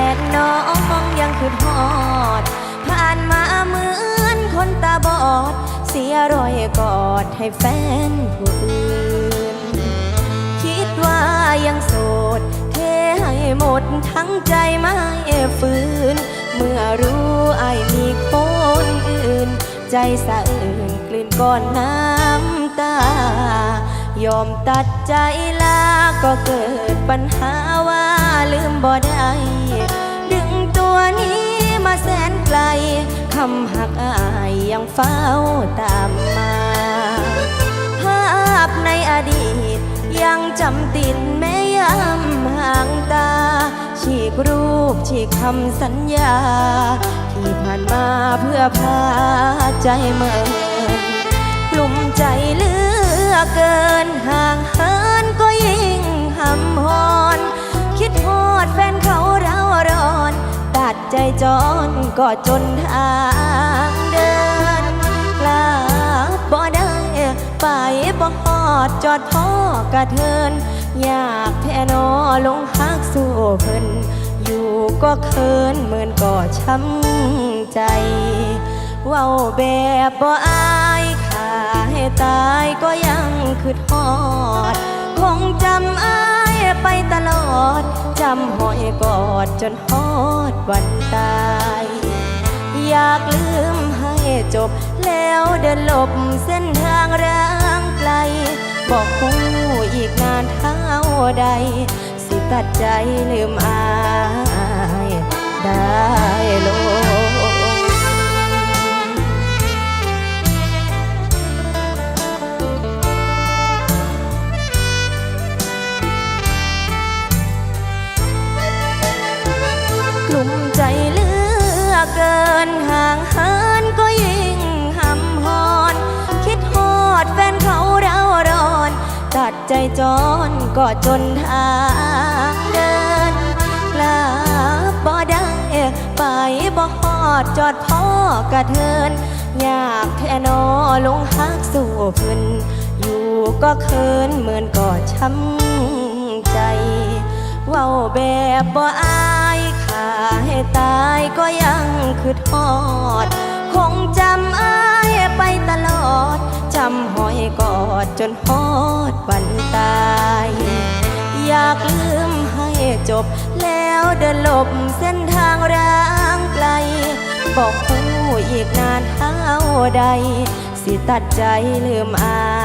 มีแฟนน้องยังคือทอด ผ่านมาเหมือนคนตาบอด เสียรอยกอดให้แฟนผู้อื่น คิดว่ายังโสดเทให้หมดทั้งใจไม่ฝืน เมื่อรู้ไอายมีคนอื่น ใจสะอื่นกลืนก้อนน้ำตายอมตัดใจลาก็เกิดปัญหาว่าลืมบ่ได้ มาแสนไกลคำหักอายยังเฝ้าตามมา ภาพในอดีต ยังจำติดแม้ยามห่างตา ฉีกรูปฉีกคำสัญญา ที่ผ่านมาเพื่อพาใจเมินกลุ่มใจเลือเกินห่างเหินก็ยิ่ง จจรก็จนทางเดินกลาบ่ได้ไปบ่ฮอดจอดพ่อกระเทิน อยากแทนอลงฮักสู้เพิ่นอยู่ก็เคินเหมือนก็ช้ำใจเว้าแบบบ่อายขาให้ตายก็ยังคือทอด คงจำอาย ไปตลอด จำหอยกอดจนฮอดวันตาย อยากลืมให้จบ แล้วเดินหลบเส้นทางร่างไกล บอกคู่อีกนานเท่าใด สิตัดใจลืมอา กลุ่มใจเลือเกินห่างเหินก็ยิ่งหำหอน คิดฮอดแฟนเขาเราร้อน ตัดใจจรก็จนทางเดินกลาบบ่ได้ไปบ่ฮอดจอดพ่อกระเทิน อยากแท่นอลงฮักสู่พิ่นอยู่ก็เคินเหมือนก็ช้ำใจ เว้าแบบบ่อา ให้ตายก็ยังคือทอด คงจำอายไปตลอด จำหอยกอดจนฮอดวันตาย อยากลืมให้จบ แล้วเดินหลบเส้นทางร่างไกล บอกผู้อีกนานเท่าใด สิตัดใจลืมอาย